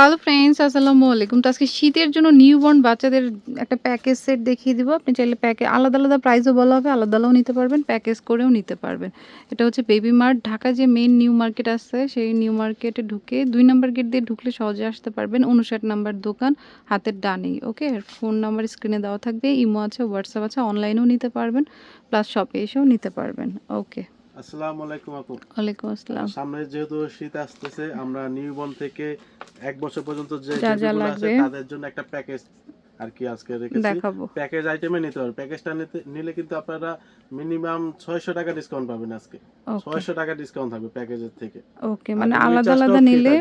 Hello friends আসসালামু আলাইকুম তো আজকে শীতের জন্য নিউবর্ন বাচ্চাদের একটা প্যাকেজ সেট দেখিয়ে দিব। আপনি চাইলে প্যাকে আলাদা আলাদা প্রাইসও বলা হবে, আলাদা আলাদাও নিতে পারবেন প্যাকেজ করেও নিতে পারবেন। এটা হচ্ছে বেবি মার্ট ঢাকা যে মেইন নিউ মার্কেট আছে, সেই নিউ মার্কেটে ঢুকে দুই নাম্বার গেট দিয়ে ঢুকলে সহজে আসতে পারবেন। উনষাট নাম্বার দোকান, হাতের ডানেই ওকে ফোন নাম্বার স্ক্রিনে দেওয়া থাকবে, ইমো আছে হোয়াটসঅ্যাপ আছে অনলাইনেও নিতে পারবেন প্লাস শপে এসেও নিতে পারবেন ওকে আসসালামু আলাইকুম আপু। ওয়ালাইকুম আসসালাম। সামনে যেহেতু শীত আসতেছে আমরা নিউবর্ন থেকে এক বছর পর্যন্ত যে আছে তাদের জন্য একটা প্যাকেজ আর কি আজকে রেখেছি। প্যাকেজ আইটেমে নিতে পারবেন প্যাকেজটা নিলে কিন্তু আপনারা মিনিমাম ছয়শো টাকা ডিসকাউন্ট পাবেন আজকে। ওকে। ছয়শো টাকা ডিসকাউন্ট থাকবে প্যাকেজের থেকে। ওকে মানে আলাদা আলাদা নিলে।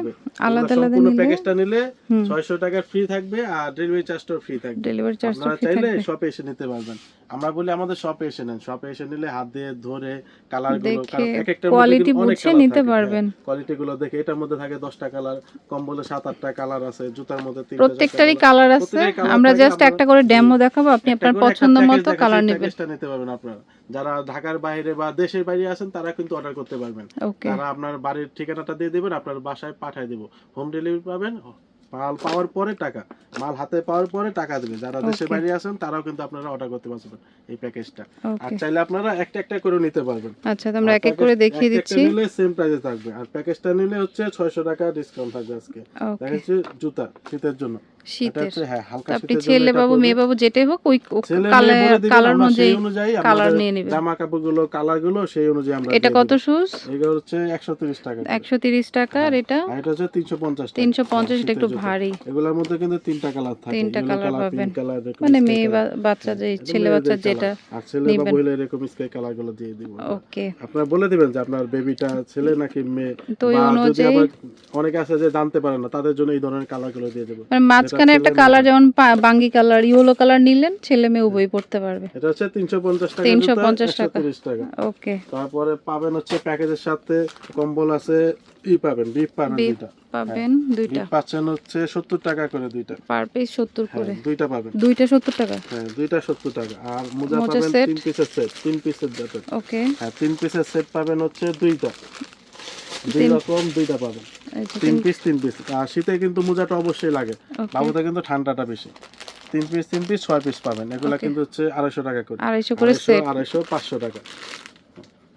আলাদা আলাদা নিলে প্যাকেজটা নিলে হুম। ছয়শো টাকা ফ্রি থাকবে আর ডেলিভারি চার্জটাও ফ্রি থাকবে। ডেলিভারি চার্জ আপনারা চাইলে শপে এসে নিতে পারবেন। আমরা বলি আমাদের শপে এসে নেন। শপে এসে নিলে হাত দিয়ে ধরে কালারগুলো এক একটা কোয়ালিটি বুঝে নিতে পারবেন। কোয়ালিটি গুলো দেখে এটার মধ্যে থাকে দশটা কালার কম্বলে সাত আটটা কালার আছে জুতার মধ্যে তিনটা প্রত্যেকটারই কালার আছে। আমরা জাস্ট একটা করে ডেমো দেখাবো আপনি আপনার পছন্দ মতো কালার নেবেন। নিতে পারবেন আপনারা। যারা ঢাকার বাইরে বা দেশের বাইরে আছেন তারা কিন্তু অর্ডার করতে পারবেন। তারা আপনার বাড়ির ঠিকানাটা দিয়ে দিবেন আপনার বাসায় পাঠিয়ে দেবো। হোম ডেলিভারি পাবেন মাল পাওয়ার পরে টাকা মাল হাতে পাওয়ার পরে টাকা দেবে। যারা দেশের বাইরে আছেন তারাও কিন্তু আপনারা অর্ডার করতে পারবেন এই প্যাকেজটা আর চাইলে আপনারা একটা একটা করে নিতে পারবেন। আচ্ছা আমরা এক এক করে দেখিয়ে দিচ্ছি। নিলে সেম প্রাইসে থাকবে। আর প্যাকেজটা নিলে হচ্ছে 600 টাকা ডিসকাউন্ট থাকবে আজকে। দেখা যাচ্ছে জুতা শীতের জন্য। শীতের। হ্যাঁ হালকা আপনি ছেলে বাবু মেয়ে বাবু যেটাই হোক ওই কালার অনুযায়ী কালার নিয়ে নেবেন। জামা কাপড়গুলো কালারগুলো সেই অনুযায়ী আমরা এটা কত। শুজ এগুলো হচ্ছে 130 টাকা করে। একশো তিরিশ টাকা আর এটা? আর এটা হচ্ছে 350 টাকা। তিনশো পঞ্চাশ এটা একটু। ভারী। এগুলোর মধ্যে কিন্তু তিনটা কালার থাকে। তিনটা color, পাবেন। মানে মেয়ে বাচ্চা যে ছেলে বাচ্চা যেটা আর ছেলে বা মহিলা এরকম স্কাই কালারগুলো দিয়ে দিব। ওকে। আপনারা বলে দিবেন যে আপনার বেবিটা ছেলে নাকি মেয়ে? তো যদি আবার অনেকে আছে যে জানতে পারে না তাদের জন্য এই ধরনের কালারগুলো দিয়ে দেবো। মানে মাঝখানে একটা কালার যেমন বাঙ্গি কালার ইয়েলো কালার নিলেন ছেলে মেয়ে উভয় পড়তে পারবে। এটা হচ্ছে তিনশো পঞ্চাশ টাকা 350 টাকা। তিরিশ টাকা। ওকে। তারপরে পাবেন হচ্ছে প্যাকেজের সাথে কম্বল আছে ই পাবেন বিফ পাবেন দুইটা। পাবেন দুইটা। পাচ্ছেন হচ্ছে সত্তর টাকা করে দুইটা। পার পিস সত্তর হ্যাঁ করে। দুইটা পাবেন। দুইটা সত্তর টাকা? হ্যাঁ দুইটা সত্তর টাকা। আর মোজা পাবেন তিন পিসের সেট তিন পিসের ওকে। হ্যাঁ তিন পিসের সেট পাবেন হচ্ছে দুইটা। দুই রকম দুইটা পাবেন। তিন পিস তিন পিস। আর শীতে কিন্তু মোজাটা অবশ্যই লাগে। বাবুতে কিন্তু ঠান্ডাটা বেশি। তিন পিস তিন পিস ছয় পিস পাবেন। এগুলা কিন্তু হচ্ছে আড়াইশো টাকা করে। আড়াইশো করে আড়াইশো পাঁচশো টাকা।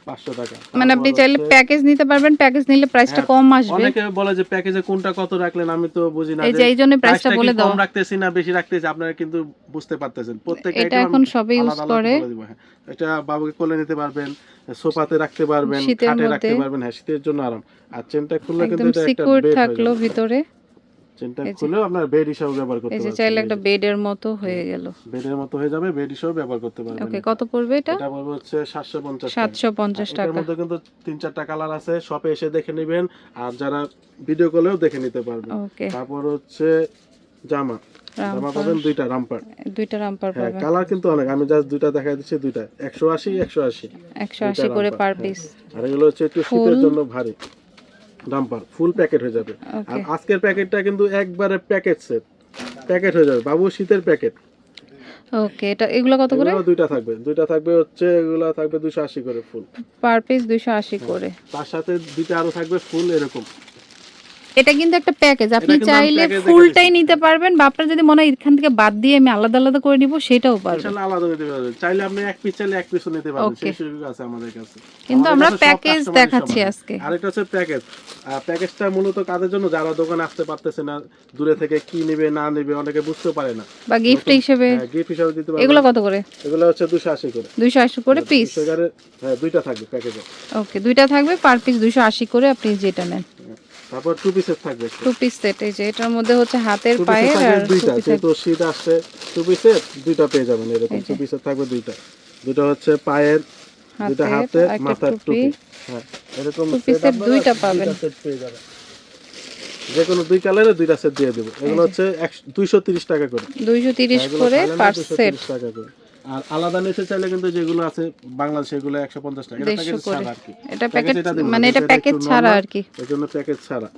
টাকা। মানে আপনি চাইলে প্যাকেজ নিতে পারবেন প্যাকেজ নিলে প্রাইসটা হ্যাঁ, কম আসবে। অনেকে বলে যে প্যাকেজে কোনটা কত রাখলেন আমি তো বুঝি না এই যে যে এই জন্য প্রাইসটা বলে দাও। কম রাখতেছি না বেশি রাখতেছি আপনারা কিন্তু বুঝতে পারতেছেন। প্রত্যেক এটা এখন সবে ইউজ করে। হ্যাঁ। এটা বাবুকে কোলে নিতে পারবেন সোফাতে রাখতে পারবেন খাটে রাখতে পারবেন হ্যাঁ শীতের জন্য আরাম। আর চেনটা খুললে কিন্তু এটা একটা বেড থাকল ভিতরে। চেনটা খুলেও আপনার বেড হিসাবে ব্যবহার করতে এই যে চাইলে একটা বেডের মতো হয়ে গেল। বেডের মতো হয়ে যাবে বেড হিসাবে ব্যবহার করতে পারবেন। ওকে কত পড়বে এটা? এটা বলব হচ্ছে সাতশো পঞ্চাশ সাতশো পঞ্চাশ এটার টাকা। মধ্যে কিন্তু তিন চারটা কালার আছে শপে এসে দেখে নেবেন আর যারা ভিডিও কলেও দেখে নিতে পারবেন। ওকে তারপর হচ্ছে জামা। জামা পাবেন দুইটা রামপার দুইটা রামপার হ্যাঁ পাবেন। কালার কিন্তু অনেক। আমি জাস্ট দুইটা দেখাই দিচ্ছি দুইটা। একশো আশি একশো আশি। একশো আশি করে রামপার, পার হ্যাঁ। পিস আর এগুলো হচ্ছে একটু শীতের জন্য ভারী। ডাম্পার ফুল প্যাকেট হয়ে যাবে। আর আজকের প্যাকেটটা কিন্তু একবারে প্যাকেট সেট প্যাকেট হয়ে যাবে। বাবু শীতের প্যাকেট ওকে এটা এগুলো কত করে? দুইটা থাকবে। দুইটা থাকবে হচ্ছে এগুলো থাকবে দুশো আশি করে ফুল পার পিস দুইশো আশি করে। তার সাথে দুইটা আরও থাকবে ফুল এরকম। এটা কিন্তু একটা প্যাকেজ আপনি চাইলে ফুলটাই নিতে পারবেন। বা আপনার যদি মনে হয় এখান থেকে বাদ দিয়ে আমি আলাদা আলাদা করে নিব সেটাও পারবেন ইনশাআল্লাহ আলাদা নিতে পারবেন চাইলে আপনি এক পিস চাইলে এক পিসও নিতে পারবেন। সেই সুযোগ আছে আমাদের কাছে। কিন্তু আমরা প্যাকেজ দেখাচ্ছি আজকে। আরেকটা হচ্ছে প্যাকেজ প্যাকেজটা মূলত কাদের জন্য? যারা দোকানে আসতে পারতেছে না দূরে থেকে কি নেবে না নেবে অনেকে বুঝতেও পারে না। বা গিফট হিসেবে গিফট হিসাবে দিতে পারবেন এগুলো কত করে? এগুলো হচ্ছে দুশো আশি করে। দুইশো আশি করে পিস হ্যাঁ দুইটা থাকবে প্যাকেজে ওকে দুইটা থাকবে পার পিস দুইশো আশি করে আপনি যেটা নেন। তারপর টু পিসের থাকবে টু পিস সেট এই যে এটার মধ্যে হচ্ছে হাতের পায়ের আর দুইটা যেহেতু শীত আসছে টু পিসের দুইটা পেয়ে যাবেন এরকম। টু পিসের থাকবে দুইটা। দুটো হচ্ছে পায়ের হাতের হাতে মাথার টুপি। হ্যাঁ এরকম টু পিসের দুইটা পাবেন। সেট পেয়ে যাবেন। যে কোনো দুই কালারে দুইটা সেট দিয়ে দেবো। এগুলো হচ্ছে দুইশো তিরিশ টাকা করে। দুইশো তিরিশ এগুলো করে পার 230 সেট টাকা করে। আর আলাদা নিতে চাইলে কিন্তু যেগুলো আছে বাংলাদেশে এগুলো একশো পঞ্চাশ টাকা। এটা প্যাকেজ ছাড়া আর কি। এটা মানে এটা প্যাকেজ ছাড়া আর কি। এর জন্য প্যাকেজ ছাড়া।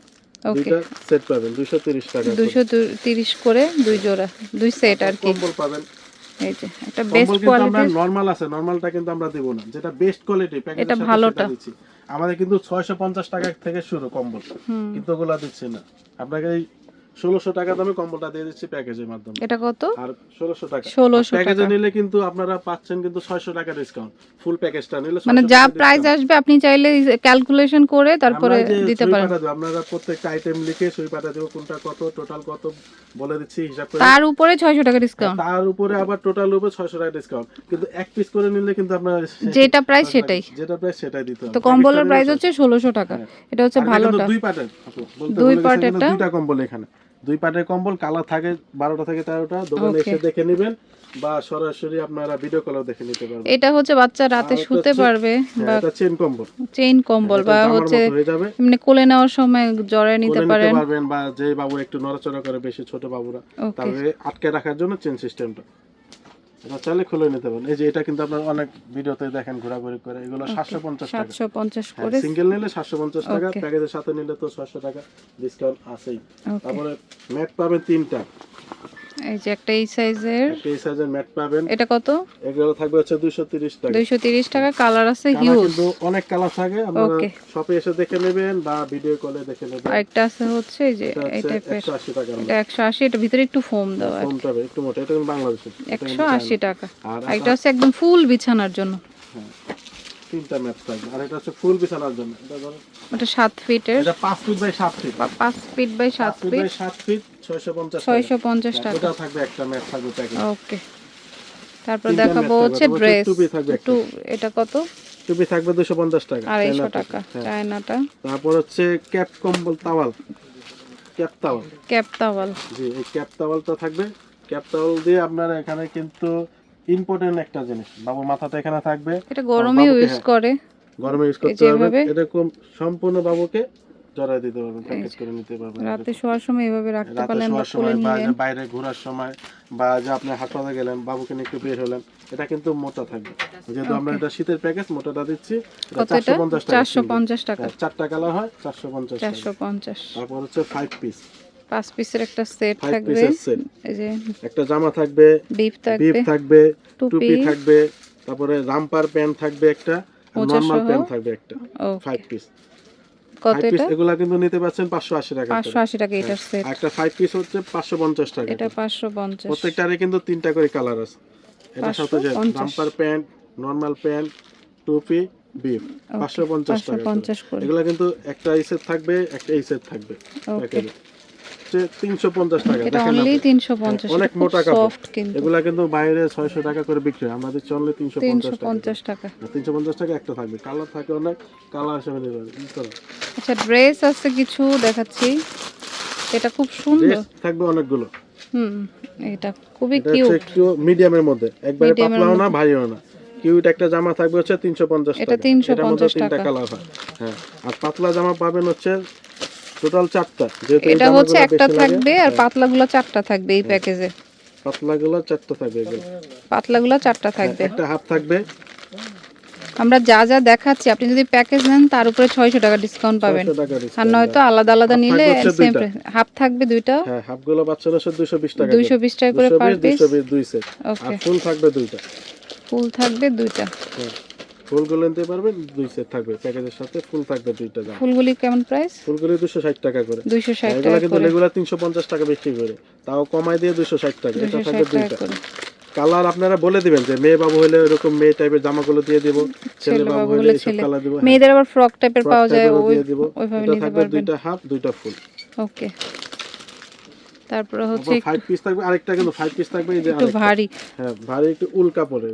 দুইটা সেট পাবেন দুইশো তিরিশ টাকা করে। দুইশো তিরিশ করে দুই জোড়া দুই সেট আর কি। কম্বল পাবেন। এই যে একটা বেস্ট কিন্তু আমরা কোয়ালিটির নরমাল আছে নরমালটা কিন্তু আমরা দেব না। যেটা বেস্ট কোয়ালিটি প্যাকেজের এটা ভালোটা। দিচ্ছি। আমাদের কিন্তু 650 টাকা থেকে শুরু কম্বল। কিন্তু ওগুলা দিচ্ছি না। আপনাকে ষোলোশো টাকা দামে কম্বলটা দিয়ে দিচ্ছি প্যাকেজের মাধ্যমে। এটা কত? আর ষোলোশো টাকা। ষোলোশো প্যাকেজে নিলে কিন্তু আপনারা পাচ্ছেন কিন্তু ছয়শো টাকা ডিসকাউন্ট ফুল প্যাকেজটা নিলে মানে যা প্রাইস আসবে আপনি চাইলে ক্যালকুলেশন করে তারপরে দিতে পারেন। আপনারা প্রত্যেকটা আইটেম লিখে সুই পাঠা দেবো কোনটা কত টোটাল কত বলে দিচ্ছি হিসাব করে তার উপরে ছয়শো টাকা ডিসকাউন্ট তার উপরে আবার টোটাল উপরে ছয়শো টাকা ডিসকাউন্ট কিন্তু এক পিস করে নিলে কিন্তু আপনার যেটা প্রাইস সেটাই। যেটা প্রাইস সেটাই দিতে হবে। তো কম্বলের প্রাইস হচ্ছে ষোলোশো টাকা। হ্যাঁ। এটা হচ্ছে ভালোটা। দুই পার্টের দুই এটা? দুইটা কম্বল এখানে। দুই পাটের কম্বল কালার থাকে বারোটা থেকে তেরোটা দোকানে এসে দেখে নেবেন বা সরাসরি আপনারা ভিডিও কলও দেখে নিতে পারবেন। এটা হচ্ছে বাচ্চা রাতে শুতে পারবে হ্যাঁ, বা এটা চেন কম্বল। চেইন কম্বল বা হচ্ছে মানে এমনি কোলে নেওয়ার সময় জড়ায় নিতে কোলে পারেন। পারবেন বা যে বাবু একটু নড়াচড়া করে বেশি ছোট বাবুরা তাহলে আটকে রাখার জন্য চেন সিস্টেমটা এটা চাইলে খুলে নিতে পারেন। এই যে এটা কিন্তু আপনার অনেক ভিডিওতে দেখেন ঘোরাঘুরি করে। এগুলো সাতশো পঞ্চাশ টাকা। সাতশো পঞ্চাশ করে। সিঙ্গেল নিলে সাতশো পঞ্চাশ টাকা প্যাকেজের সাথে নিলে তো ছয়শো টাকা ডিসকাউন্ট আছেই। তারপরে ম্যাট পাবেন তিনটা। এই যে একটা এই সাইজের। এই সাইজের ম্যাট পাবেন। এটা কত? এগুলো থাকবে হচ্ছে দুইশো তিরিশ টাকা। দুইশো তিরিশ টাকা কালার আছে হিউজ কিন্তু অনেক কালার থাকে আপনারা শপে এসে দেখে নেবেন বা ভিডিও কলে দেখে নেবেন। আরেকটা আছে হচ্ছে এই যে এই টাইপের একশো আশি টাকার এটা একশো আশি এটা ভিতরে একটু ফোম দেওয়া কি। একটু মোটা এটা কিন্তু বাংলাদেশের এটা কিন্তু একশো আশি চায়না। টাকা। আর এটা একদম ফুল বিছানার জন্য। হ্যাঁ, তিনটা ম্যাট থাকবে। আর এটা হচ্ছে ফুল বিছানার জন্য। এটা ধরো ওটা সাত ফিটের এটা পাঁচ ফিট বাই সাত ফিট বা পাঁচ ফিট বাই সাত পাঁচ ফিট ফিট বাই সাত ফিট ছয়শো পঞ্চাশ ছয়শো পঞ্চাশ টাকা টাকা। এটা থাকবে একটা ম্যাট থাকবে প্যাকেজ ওকে। তারপর দেখাবো হচ্ছে ড্রেস টুপি থাকবে একটা। টু এটা কত? টুপি থাকবে দুশো পঞ্চাশ টাকা আড়াইশো চায়না টাকা হ্যাঁ। চায়নাটা। তারপর হচ্ছে ক্যাপ কম্বল towel. Cap towel cap towel. জি এই ক্যাপ তাওয়ালটা থাকবে। ক্যাপ তাওয়াল দিয়ে আপনার এখানে কিন্তু ইম্পর্টেন্ট একটা জিনিস। বাবু মাথাটা এখানে থাকবে। এটা গরমে ইউজ হ্যাঁ। করে। গরমে ইউজ করতে এভাবে? এরকম সম্পূর্ণ বাবুকে জড়াই দিতে পারবেন প্যাকেজ করে নিতে পারবেন। রাতে শোয়ার সময় এভাবে রাখতে পারলেন বা নিলেন। বাইরে ঘোরার সময় বা যে আপনি হাসপাতালে গেলেন বাবুকে নিয়ে একটু বের হলেন এটা কিন্তু মোটা থাকবে। যেহেতু আমরা এটা শীতের প্যাকেজ মোটাটা দিচ্ছি চারশো পঞ্চাশ টাকা চারশো পঞ্চাশ টাকা। হ্যাঁ, চারটা কালার হয় চারশো পঞ্চাশ চারশো পঞ্চাশ। তারপর হচ্ছে ফাইভ পিস পাঁচ পিসের একটা সেট থাকবে। এই যে একটা জামা থাকবে বিপ থাকবে থাকবে টুপি থাকবে তারপরে রামপার প্যান্ট থাকবে একটা নর্মাল প্যান্ট থাকবে একটা। ফাইভ পিস কত এটা? এগুলা কিন্তু নিতে পারছেন পাঁচশো আশি টাকা পাঁচশো আশি টাকা এটার সেট একটা 5 পিস হচ্ছে পাঁচশো পঞ্চাশ টাকা এটা পাঁচশো পঞ্চাশ। প্রত্যেকটারে কিন্তু তিনটা করে কালার আছে। এটা সাথে যে 550 প্যান্ট নরমাল প্যান্ট টুপি বিফ পাঁচশো পঞ্চাশ টাকা এগুলা কিন্তু একটা এই সেট থাকবে একটা এই সেট থাকবে ওকে তিনশো পঞ্চাশ টাকা এটা অনলি অনেক মোটা কাপড়। সফট কিন্তু। এগুলা কিন্তু বাইরে ছয়শো টাকা করে বিক্রি হয় আমাদের চললে তিনশো তিনশো পঞ্চাশ টাকা। পঞ্চাশ টাকা। তিনশো পঞ্চাশ টাকা একটা থাকবে কালার থাকে অনেক কালার হিসেবে? আচ্ছা ড্রেস আছে কিছু দেখাচ্ছি এটা খুব সুন্দর। থাকবে অনেকগুলো। হুম এটা খুবই কিউট একটু মিডিয়ামের মধ্যে একবারে পাতলাও না ভারীও না। কিউট একটা জামা থাকবে হচ্ছে তিনশো পঞ্চাশ এটা টাকা। 350 এটার তিনটা কালার হয়। হ্যাঁ আর পাতলা জামা পাবেন হচ্ছে টোটাল চারটা যেহেতু এটা হচ্ছে একটা থাকবে আর হ্যাঁ, পাতলাগুলো চারটা থাকবে এই প্যাকেজে। পাতলাগুলো চারটা থাকবে পাতলাগুলো চারটা থাকবে। একটা হাফ থাকবে। আমরা যা যা দেখাচ্ছি আপনি যদি প্যাকেজ নেন তার উপরে ছয়শো টাকা ডিসকাউন্ট পাবেন। 600 টাকা আর নয়তো আলাদা আলাদা নিলে সেম হাফ থাকবে দুইটা? হ্যাঁ হাফগুলো পাচ্ছেন হচ্ছে বিশ টাকা দুইশো বিশ টাকা করে পার পিস দুশো বিশ দুই সেট আর ফুল থাকবে দুইটা। ফুল থাকবে দুইটা। হ্যাঁ। ফুলগুলো নিতে পারবেন দুই সেট থাকবে প্যাকেজের সাথে ফুল থাকবে দুইটা জামা ফুলগুলি কেমন প্রাইস ফুলগুলো দুশো ষাট টাকা করে। দুইশো ষাট এগুলো টাকা কিন্তু রেগুলার তিনশো পঞ্চাশ টাকা বিক্রি করে। তাও কমাই দিয়ে দুশো ষাট টাকা এটা থাকবে দুইটা। কালার আপনারা বলে দিবেন যে মেয়ে বাবু হলে এরকম মেয়ে টাইপের জামাগুলো দিয়ে দিব ছেলে বাবু হলে এইসব ছেলে। কালার দিব মেয়েদের আবার ফ্রক টাইপের পাওয়া যায় ওই ওইভাবে নিতে পারবেন। দুইটা হাফ দুইটা ফুল ওকে তারপরে হচ্ছে ফাইভ পিস থাকবে আরেকটা কিন্তু ফাইভ পিস থাকবে এই যে একটু ভারী। হ্যাঁ ভারী একটু উল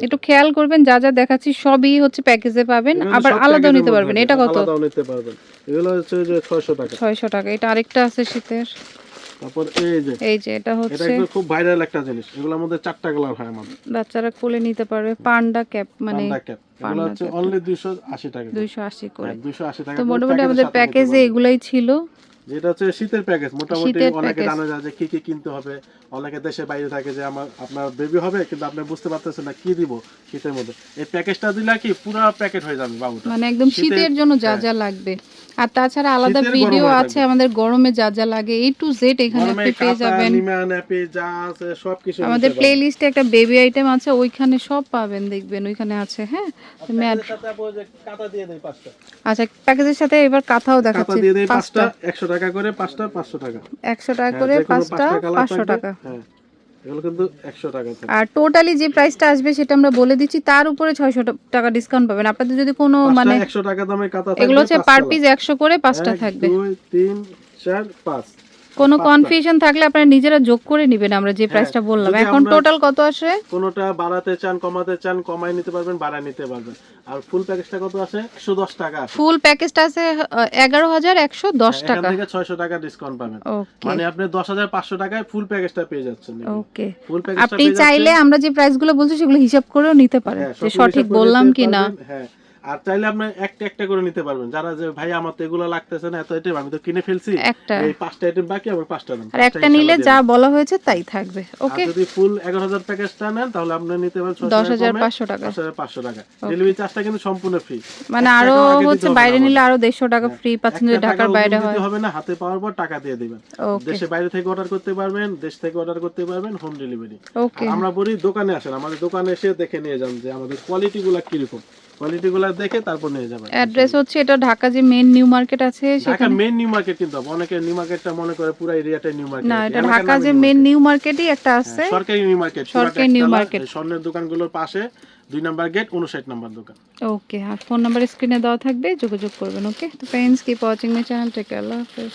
একটু খেয়াল করবেন যা যা দেখাচ্ছি সবই হচ্ছে প্যাকেজে পাবেন আবার আলাদাও নিতে পারবেন এটা কত? আলাদাও নিতে পারবেন। এগুলো হচ্ছে যে ছয়শো টাকা। ছয়শো টাকা এটা আরেকটা আছে শীতের। তারপর এই যে এই যে এটা এটা হচ্ছে একটু খুব ভাইরাল একটা জিনিস এগুলোর মধ্যে চারটা কালার হয় আমাদের। বাচ্চারা কোলে নিতে পারবে পান্ডা ক্যাপ মানে পান্ডা ক্যাপ। এগুলো হচ্ছে অনলি দুইশো আশি টাকা দুইশো আশি করে। দুইশো আশি টাকা তো মোটামুটি আমাদের প্যাকেজে। এগুলাই ছিল। যেটা হচ্ছে শীতের প্যাকেজ মোটামুটি অনেকে জানা না যে কি কি কিনতে হবে অনেকে দেশে বাইরে থাকে যে আমার আপনার বেবি হবে কিন্তু আপনি বুঝতে পারতেছেন না কি দিব শীতের মধ্যে। এই প্যাকেজটা দিলে কি পুরো প্যাকেট হয়ে যাবে বাবুটা? মানে একদম শীতের- শীতের জন্য যা হ্যাঁ। যা লাগবে। আর তাছাড়া আলাদা ভিডিও আছে আমাদের গরমে যা যা লাগে এই টু জেড এখানে আপনি পেয়ে যাবেন। আমাদের নিতে প্লে লিস্টে একটা বেবি আইটেম আছে ওইখানে সব পাবেন দেখবেন ওইখানে আছে হ্যাঁ? ম্যাট। আচ্ছা প্যাকেজের সাথে এবার কাঁথাও কাঁথা দেখাচ্ছি পাঁচটা। পাঁচটা, 100 টাকা করে পাঁচটা, 500 টাকা। একশো টাকা করে পাঁচটা colour পাঁচশো থাকবে, টাকা। হ্যাঁ, এগুলো কিন্তু 100 টাকা আর টোটালি যে প্রাইসটা আসবে সেটা আমরা বলে দিচ্ছি তার উপরে ছয়শো টাকা ডিসকাউন্ট পাবেন। আপনাদের যদি কোনো মানে 100 টাকা দামে কাঁথা এগুলো হচ্ছে পার পিস একশো করে পাঁচটা থাকবে। দুই, তিন, চার, পাঁচ। কোনো কনফিউশন থাকলে আপনারা নিজেরা যোগ করে নেবেন আমরা যে প্রাইসটা বললাম। হ্যাঁ, এখন টোটাল কত আসে? কোনোটা বাড়াতে চান কমাতে চান কমায় নিতে পারবেন বাড়ায় নিতে পারবেন। আর ফুল প্যাকেজটা কত আছে একশো দশ টাকা আছে ফুল প্যাকেজটা আছে এগারো হাজার একশো দশ এখান টাকা। থেকে ছয়শো টাকা ডিসকাউন্ট পাবেন। মানে আপনি দশ হাজার পাঁচশো টাকায় ফুল প্যাকেজটা পেয়ে যাচ্ছেন ওকে ফুল প্যাকেজটা আপনি চাইলে আমরা যে প্রাইসগুলো বলছি সেগুলো হিসাব করেও নিতে পারেন। যে সঠিক বললাম কি না হ্যাঁ। আর চাইলে আপনি একটা একটা করে নিতে পারবেন। যারা যে ভাই আমার তো এগুলো লাগতেছে না এত আইটেম আমি তো কিনে ফেলছি। এই পাঁচটা আইটেম বাকি আমার পাঁচটা দেন আর একটা নিলে যা বলা হয়েছে তাই থাকবে। ওকে? আর যদি ফুল এগারো হাজার প্যাকেজটা নেন তাহলে আপনি নিতে পারেন দশ হাজার পাঁচশো টাকা। দশ হাজার পাঁচশো টাকা। ডেলিভারি চার্জটা কিন্তু সম্পূর্ণ ফ্রি মানে আরও হচ্ছে বাইরে নিলে আরও দেড়শো টাকা ফ্রি পাচ্ছেন যদি ঢাকার বাইরে হয়। হবে না হাতে পাওয়ার পর টাকা দিয়ে দিবেন। দেশে বাইরে থেকে অর্ডার করতে পারবেন দেশ থেকে অর্ডার করতে পারবেন হোম ডেলিভারি ওকে। আমরা বলি দোকানে আসেন আমাদের দোকানে এসে দেখে নিয়ে যান যে আমাদের কোয়ালিটি গুলা কীরকম। কোয়ালিটি গুলা দেখে তারপর নিয়ে যাবেন। অ্যাড্রেস হচ্ছে এটা ঢাকা যে মেন নিউ মার্কেট আছে ঢাকা মেইন নিউ মার্কেট কিন্তু অনেকে নিউ মার্কেটটা মনে করে পুরো এরিয়াটাই নিউ মার্কেট না এটা ঢাকা যে মেন নিউ মার্কেটই একটা আছে। সরকারি নিউ মার্কেট সরকারি new market। স্বর্ণের দোকানগুলোর পাশে দুই নাম্বার গেট উনষাট নাম্বার দোকান। ওকে আর ফোন নাম্বার স্ক্রিনে দেওয়া থাকবে যোগাযোগ করবেন ওকে তো friends keep watching my channel take আল্লাহ হাফেজ।